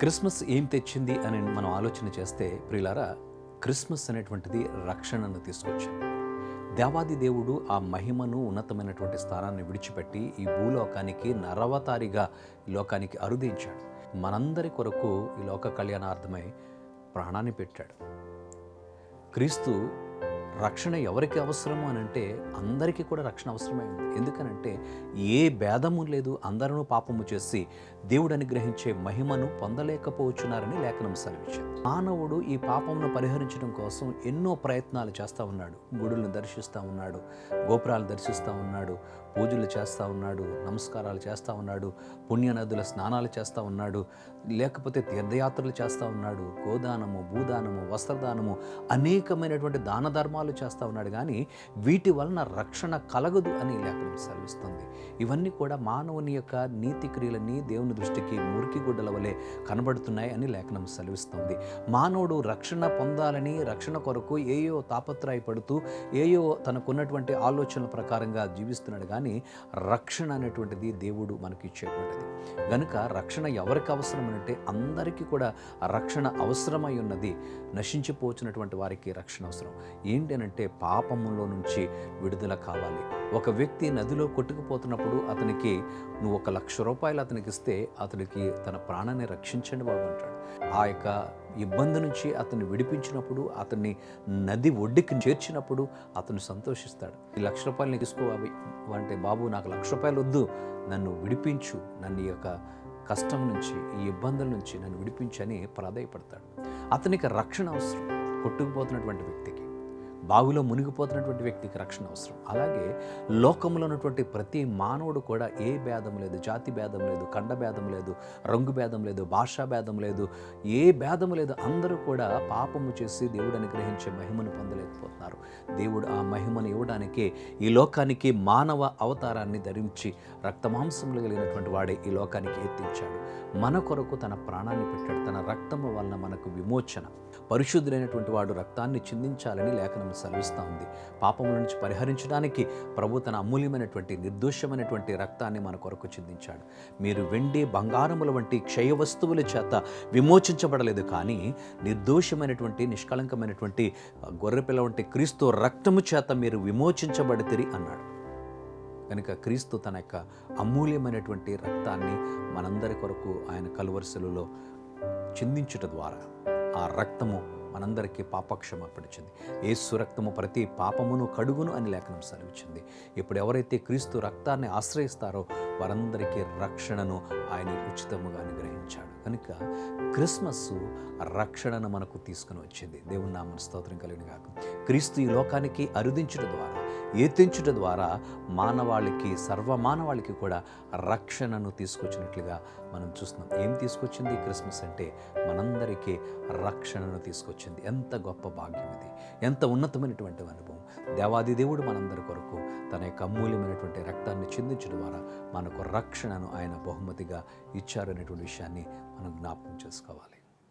Christmas ఏం తెచ్చింది అని మనం ఆలోచన చేస్తే ప్రియులారా క్రిస్మస్ అనేటువంటిది రక్షణను తీసుకొచ్చింది. దేవాది దేవుడు ఆ మహిమను ఉన్నతమైనటువంటి స్థానాన్ని విడిచిపెట్టి ఈ భూలోకానికి నరవతారిగా ఈ లోకానికి అరుదించాడు. మనందరి కొరకు ఈ లోక కళ్యాణార్థమై ప్రాణాన్ని పెట్టాడు. క్రీస్తు రక్షణ ఎవరికి అవసరము అని అంటే అందరికీ కూడా రక్షణ అవసరమై ఉంది. ఎందుకనంటే ఏ భేదము లేదు అందరూ పాపము చేసి దేవుడు అనుగ్రహించే మహిమను పొందలేకపోవచ్చున్నారని లేఖనం సెలవిచ్చారు మానవుడు ఈ పాపమును పరిహరించడం కోసం ఎన్నో ప్రయత్నాలు చేస్తూ ఉన్నాడు. గుడులను దర్శిస్తూ ఉన్నాడు గోపురాలు దర్శిస్తూ ఉన్నాడు పూజలు చేస్తూ ఉన్నాడు నమస్కారాలు చేస్తూ ఉన్నాడు పుణ్యనదుల స్నానాలు చేస్తూ ఉన్నాడు లేకపోతే తీర్థయాత్రలు చేస్తూ ఉన్నాడు గోదానము భూదానము వస్త్రదానము అనేకమైనటువంటి దాన ధర్మాలు చేస్తూ ఉన్నాడు. కానీ వీటి వలన రక్షణ కలగదు అని లేఖనం సెలవిస్తుంది. ఇవన్నీ కూడా మానవుని యొక్క నీతి క్రియలని దేవుని దృష్టికి మురికి గుడ్డల వలె కనబడుతున్నాయి అని లేఖనం సెలవిస్తుంది. మానవుడు రక్షణ పొందాలని రక్షణ కొరకు ఏయో తాపత్రయపడుతూ ఏయో తనకున్నటువంటి ఆలోచనల ప్రకారంగా జీవిస్తున్నాడు. కానీ రక్షణ అనేటువంటిది దేవుడు మనకి ఇచ్చేటువంటిది గనుక రక్షణ ఎవరికి అవసరం అంటే అందరికీ కూడా రక్షణ అవసరమై ఉన్నది. నశించిపోతున్నటువంటి వారికి రక్షణ అవసరం. ఏంటి అంటే పాపములో నుంచి విడుదల కావాలి. ఒక వ్యక్తి నదిలో కొట్టుకుపోతున్నప్పుడు అతనికి నువ్వు ఒక లక్ష రూపాయలు అతనికి ఇస్తే అతనికి తన ప్రాణాన్ని రక్షించండి బాబు అంటాడు. ఆ యొక్క ఇబ్బంది నుంచి అతన్ని విడిపించినప్పుడు అతన్ని నది ఒడ్డుకి చేర్చినప్పుడు అతను సంతోషిస్తాడు. ఈ లక్ష రూపాయలు నీకు తీసుకో అవి అంటే బాబు నాకు లక్ష రూపాయలు వద్దు. నన్ను విడిపించు. నన్ను ఈ యొక్క కష్టం నుంచి ఈ ఇబ్బందుల నుంచి నన్ను విడిపించని ప్రాధాయపడతాడు. అతనికి రక్షణ అవసరం. కొట్టుకుపోతున్నటువంటి వ్యక్తికి. బావిలో మునిగిపోతున్నటువంటి వ్యక్తికి రక్షణ అవసరం. అలాగే లోకంలో ఉన్నటువంటి ప్రతి మానవుడు కూడా ఏ భేదం లేదు జాతి భేదం లేదు ఖండ భేదం లేదు రంగు భేదం లేదు భాషా భేదం లేదు ఏ భేదం లేదు అందరూ కూడా పాపము చేసి దేవుడు అనుగ్రహించే మహిమను పొందలేకపోతున్నారు. దేవుడు ఆ మహిమను ఇవ్వడానికే ఈ లోకానికి మానవ అవతారాన్ని ధరించి రక్తమాంసములు కలిగినటువంటి వాడే ఈ లోకానికి ఎత్తించాడు. మన కొరకు తన ప్రాణాన్ని పెట్టాడు. తన రక్తము వలన మనకు విమోచన. పరిశుద్ధులైనటువంటి వాడు రక్తాన్ని చిందించాలని లేఖనం సెలవిస్తూ ఉంది. పాపముల నుంచి పరిహరించడానికి ప్రభు తన అమూల్యమైనటువంటి నిర్దోషమైనటువంటి రక్తాన్ని మన కొరకు చిందించాడు. మీరు వెండి బంగారముల వంటి క్షయ వస్తువుల చేత విమోచించబడలేదు కానీ నిర్దోషమైనటువంటి నిష్కళంకమైనటువంటి గొర్రెపిల్ల వంటి క్రీస్తు రక్తము చేత మీరు విమోచించబడితిరి అన్నాడు. కనుక క్రీస్తు తన యొక్క అమూల్యమైనటువంటి రక్తాన్ని మనందరి కొరకు ఆయన కలువరుసలలో చిందించుట ద్వారా ఆ రక్తము మనందరికీ పాపక్షమాపడిచింది ఏసు రక్తము ప్రతి పాపమును కడుగును అని లేఖనం సెలవిచ్చింది. ఇప్పుడు ఎవరైతే క్రీస్తు రక్తాన్ని ఆశ్రయిస్తారో వారందరికీ రక్షణను ఆయన ఉచితముగా అనుగ్రహించాడు. కనుక క్రిస్మస్ రక్షణను మనకు తీసుకుని వచ్చింది. దేవుని నామన స్తోత్రం కలిగిన కాక క్రీస్తు ఈ లోకానికి అరుదించుట ద్వారా ఏతించుట ద్వారా మానవాళికి సర్వమానవాళికి కూడా రక్షణను తీసుకొచ్చినట్లుగా మనం చూస్తున్నాం. ఏం తీసుకొచ్చింది క్రిస్మస్ అంటే మనందరికీ రక్షణను తీసుకొచ్చింది. ఎంత గొప్ప భాగ్యం ఇది. ఎంత ఉన్నతమైనటువంటి అనుభవం. దేవాది దేవుడు మనందరి కొరకు తన యొక్క అమూల్యమైనటువంటి రక్తాన్ని చిందించడం ద్వారా మనకు రక్షణను ఆయన బహుమతిగా ఇచ్చారనేటువంటి విషయాన్ని మనం జ్ఞాపకం చేసుకోవాలి.